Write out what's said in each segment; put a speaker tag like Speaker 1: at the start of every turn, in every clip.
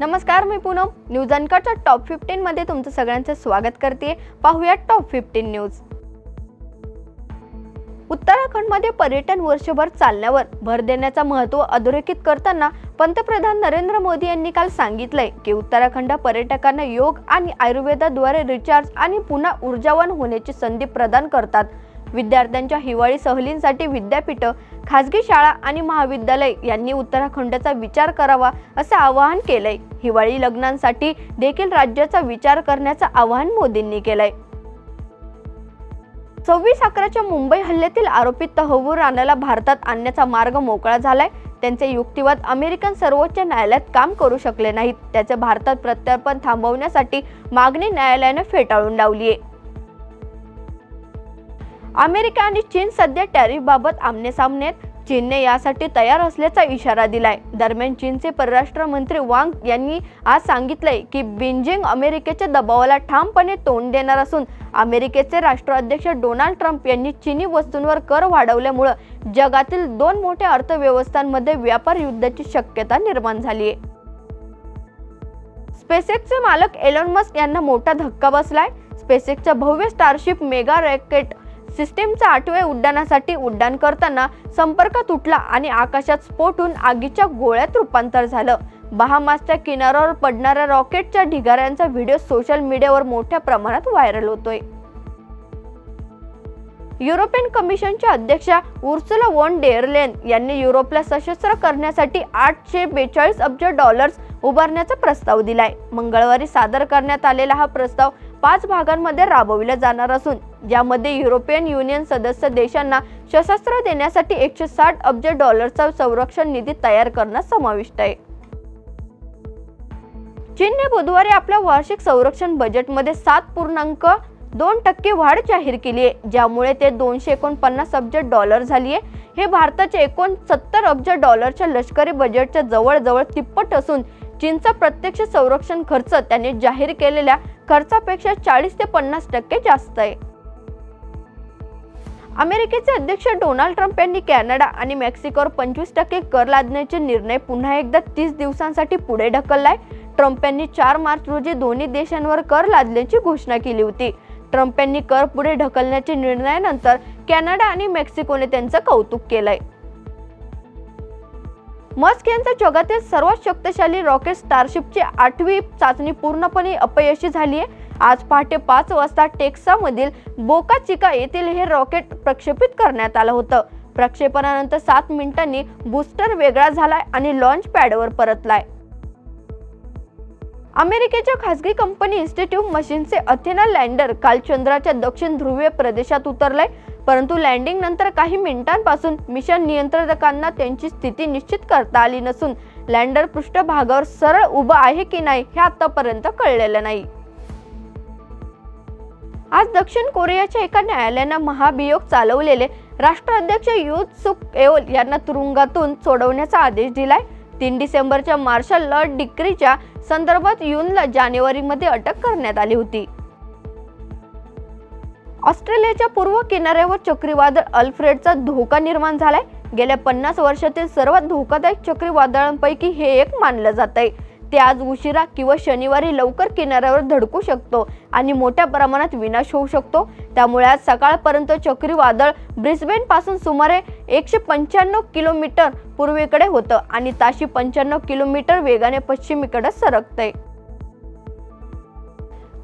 Speaker 1: नमस्कार मी पूनम. न्यूज अनकटच्या टॉप फिफ्टीन मध्ये तुमचं सगळ्यांचं स्वागत करते पाहूया टॉप फिफ्टीन न्यूज उत्तराखंडमध्ये पर्यटन वर्षभर चालण्यावर भर देण्याचं महत्त्व अधोरेखित करताना पंतप्रधान नरेंद्र मोदी यांनी काल सांगितलंय की उत्तराखंड पर्यटकांना योग आणि आयुर्वेदाद्वारे रिचार्ज आणि पुन्हा ऊर्जावान होण्याची संधी प्रदान करतात. विद्यार्थ्यांच्या हिवाळी सहलींसाठी विद्यापीठं खासगी शाळा आणि महाविद्यालय यांनी उत्तराखंडचा विचार करावा असं आवाहन केलंय. हिवाळी लग्नांसाठी देखील राज्याचा विचार करण्याचं आवाहन मोदींनी केलंय. सव्वीस अकराच्या मुंबई हल्ल्यातील आरोपी तहवूर राणाला भारतात आणण्याचा मार्ग मोकळा झालाय. त्यांचे युक्तिवाद अमेरिकन सर्वोच्च न्यायालयात काम करू शकले नाहीत. त्याचे भारतात प्रत्यार्पण थांबवण्यासाठी मागणी न्यायालयाने फेटाळून लावली आहे अमेरिका आणि चीन सध्या टॅरिफ बाबत आमने सामने आहेत. चीनने यासाठी तयार असल्याचा इशारा दिलाय. दरम्यान चीनचे परराष्ट्र मंत्री वांग यांनी आज सांगितलंय की बीजिंग अमेरिकेच्या दबावाला ठामपणे तोंड देणार असून अमेरिकेचे राष्ट्राध्यक्ष डोनाल्ड ट्रम्प यांनी चीनी वस्तूंवर कर वाढवल्यामुळं जगातील दोन मोठ्या अर्थव्यवस्थांमध्ये व्यापार युद्धाची शक्यता निर्माण झाली आहे स्पेसेक्सचे मालक एलॉन मस्क यांना मोठा धक्का बसलाय. स्पेसएक्सच्या भव्य स्टारशिप मेगा रॅकेट सिस्टीमच्या आठव्या उड्डाणासाठी उड्डाण करताना संपर्क तुटला आणि आकाशात स्फोटून आगीच्या गोळ्यात रूपांतर झालं. बहामासच्या किनाऱ्यावर पडणाऱ्या रॉकेटच्या ढिगाऱ्यांचा व्हिडिओ सोशल मीडियावर मोठ्या प्रमाणात व्हायरल होतोय. युरोपियन कमिशनच्या अध्यक्षा उर्सुला वॉन डेअरलेन यांनी युरोपला सशस्त्र करण्यासाठी आठशे बेचाळीस अब्ज डॉलर्स उभारण्याचा प्रस्ताव दिलाय. मंगळवारी सादर करण्यात आलेला हा प्रस्ताव पाच भागांमध्ये राबविला जाणार असून ज्यामध्ये युरोपियन युनियन सदस्य देशांना सशस्त्र देण्यासाठी एकशे साठ अब्ज डॉलरचा संरक्षण निधी तयार करणं समाविष्ट आहे. चीनने बुधवारी आपल्या वार्षिक संरक्षण बजेटमध्ये सात पूर्णांक दोन टक्के वाढ जाहीर केली आहे ज्यामुळे ते दोनशे एकोणपन्नास अब्ज डॉलर झाली आहे. हे भारताच्या एकोणसत्तर अब्ज डॉलरच्या लष्करी बजेटच्या जवळजवळ तिप्पट असून चीनचा प्रत्यक्ष संरक्षण खर्च त्याने जाहीर केलेल्या खर्चापेक्षा चाळीस ते पन्नास टक्के जास्त आहे. अमेरिकेचे अध्यक्ष डोनाल्ड ट्रम्प यांनी कॅनडा आणि मेक्सिकोवर पंचवीस टक्के कर लादण्याचे निर्णय पुन्हा एकदा तीस दिवसांसाठी पुढे ढकललाय. ट्रम्प यांनी चार मार्च रोजी दोन्ही देशांवर कर लादल्याची घोषणा केली होती. ट्रम्प यांनी कर पुढे ढकलण्याच्या निर्णयानंतर कॅनडा आणि मेक्सिकोने त्यांचं कौतुक केलंय. मस्क यांच्या जगातील सर्वात शक्तिशाली रॉकेट स्टारशिपची आठवी चाचणी पूर्णपणे अपयशी झाली आहे. आज पहाटे पाच वाजता टेक्सामधील बोका चिका येथील हे रॉकेट प्रक्षेपित करण्यात आलं होतं. प्रक्षेपणानंतर सात मिनिटांनी बूस्टर वेगळा झालाय आणि लॉन्च पॅडवर परतलाय. अमेरिकेच्या खासगी कंपनी इन्स्टिट्यूट मशीनचे अथेना लँडर काल चंद्राच्या दक्षिण ध्रुवीय प्रदेशात उतरलाय. परंतु लँडिंग नंतर काही मिनिटांपासून मिशन नियंत्रकांना त्यांची स्थिती निश्चित करता आली नसून लँडर पृष्ठभागावर सरळ उभं आहे की नाही हे आतापर्यंत कळलेलं नाही. आज दक्षिण कोरियाच्या एका न्यायालयानं महाभियोग चालवलेले राष्ट्राध्यक्ष युथ सुक एओल यांना तुरुंगातून सोडवण्याचा आदेश दिलाय. तीन डिसेंबरच्या मार्शल लॉ डिक्रीच्या संदर्भात युनला जानेवारीमध्ये अटक करण्यात आली होती. ऑस्ट्रेलियाच्या पूर्व किनाऱ्यावर चक्रीवादळ अल्फ्रेडचा धोका निर्माण झालाय. गेल्या पन्नास वर्षातील सर्वात धोकादायक चक्रीवादळांपैकी हे एक मानलं जात आहे ते आज उशिरा किंवा शनिवारी लवकर किनाऱ्यावर धडकू शकतो आणि मोठ्या प्रमाणात विनाश होऊ शकतो. त्यामुळे आज सकाळपर्यंत चक्रीवादळ ब्रिस्बेन पासून सुमारे एकशे पंच्याण्णव किलोमीटर पूर्वेकडे होतं आणि ताशी पंच्याण्णव किलोमीटर वेगाने पश्चिमेकडे सरकतंय.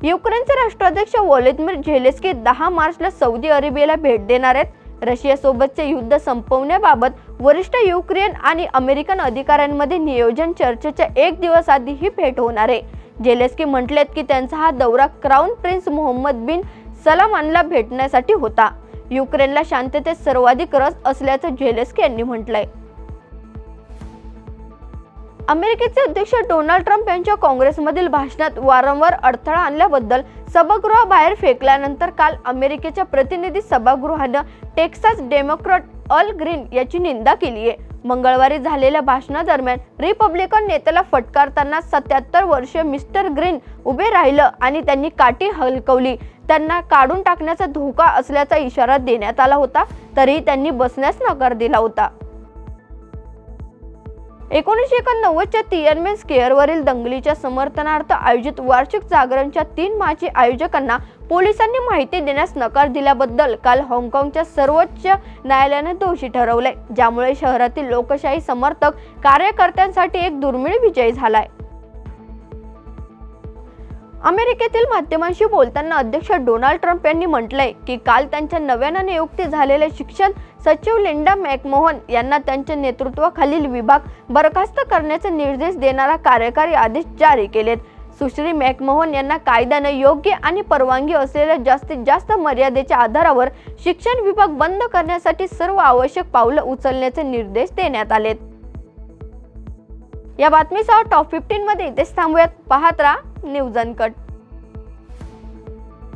Speaker 1: युक्रेनचे राष्ट्राध्यक्ष व्लादिमीर झेलेस्की दहा मार्चला सौदी अरेबियाला भेट देणार आहेत. रशियासोबतचे युद्ध संपवण्याबाबत वरिष्ठ युक्रेन आणि अमेरिकन अधिकाऱ्यांमध्ये नियोजन चर्चेच्या एक दिवस आधी ही भेट होणार आहे. झेलेस्की म्हटलेत की त्यांचा हा दौरा क्राऊन प्रिन्स मोहम्मद बिन सलामानला भेटण्यासाठी होता. युक्रेनला शांततेत सर्वाधिक रस असल्याचं झेलेस्की यांनी म्हटलंय. अमेरिकेचे अध्यक्ष डोनाल्ड ट्रम्प यांच्या काँग्रेसमधील भाषणात वारंवार अडथळा आणल्याबद्दल सभागृहाबाहेर फेकल्यानंतर काल अमेरिकेच्या प्रतिनिधी सभागृहानं टेक्सास डेमोक्रॅट अल ग्रीन याची निंदा केली आहे मंगळवारी झालेल्या भाषणादरम्यान रिपब्लिकन नेत्याला फटकारताना सत्याहत्तर वर्षीय मिस्टर ग्रीन उभे राहिलं आणि त्यांनी काठी हलकवली. त्यांना काढून टाकण्याचा धोका असल्याचा इशारा देण्यात आला होता तरीही त्यांनी बसण्यास नकार दिला होता. एकोणीसशे एकोणनव्वदच्या तियनमेन स्केअरवरील दंगलीच्या समर्थनार्थ आयोजित वार्षिक जागरणच्या तीन माजी आयोजकांना पोलिसांनी माहिती देण्यास नकार दिल्याबद्दल काल हाँगकाँगच्या सर्वोच्च न्यायालयाने दोषी ठरवले ज्यामुळे शहरातील लोकशाही समर्थक कार्यकर्त्यांसाठी एक दुर्मिळ विजय झालाय. अमेरिकेतील माध्यमांशी बोलताना अध्यक्ष डोनाल्ड ट्रम्प यांनी म्हटलंय की काल त्यांच्या नव्यानं नियुक्ती झालेले शिक्षण सचिव लिंडा मॅकमोहन यांना त्यांच्या नेतृत्वाखालील विभाग बरखास्त करण्याचे निर्देश देणारा कार्यकारी आदेश जारी केलेत. सुश्री मॅकमोहन यांना कायद्यानं योग्य आणि परवानगी असलेल्या जास्तीत जास्त मर्यादेच्या आधारावर शिक्षण विभाग बंद करण्यासाठी सर्व आवश्यक पावलं उचलण्याचे निर्देश देण्यात आलेत. या बातमीसह टॉप फिफ्टीन मध्ये इथेच थांबूयात. पाहत राहा न्यूज अनकट.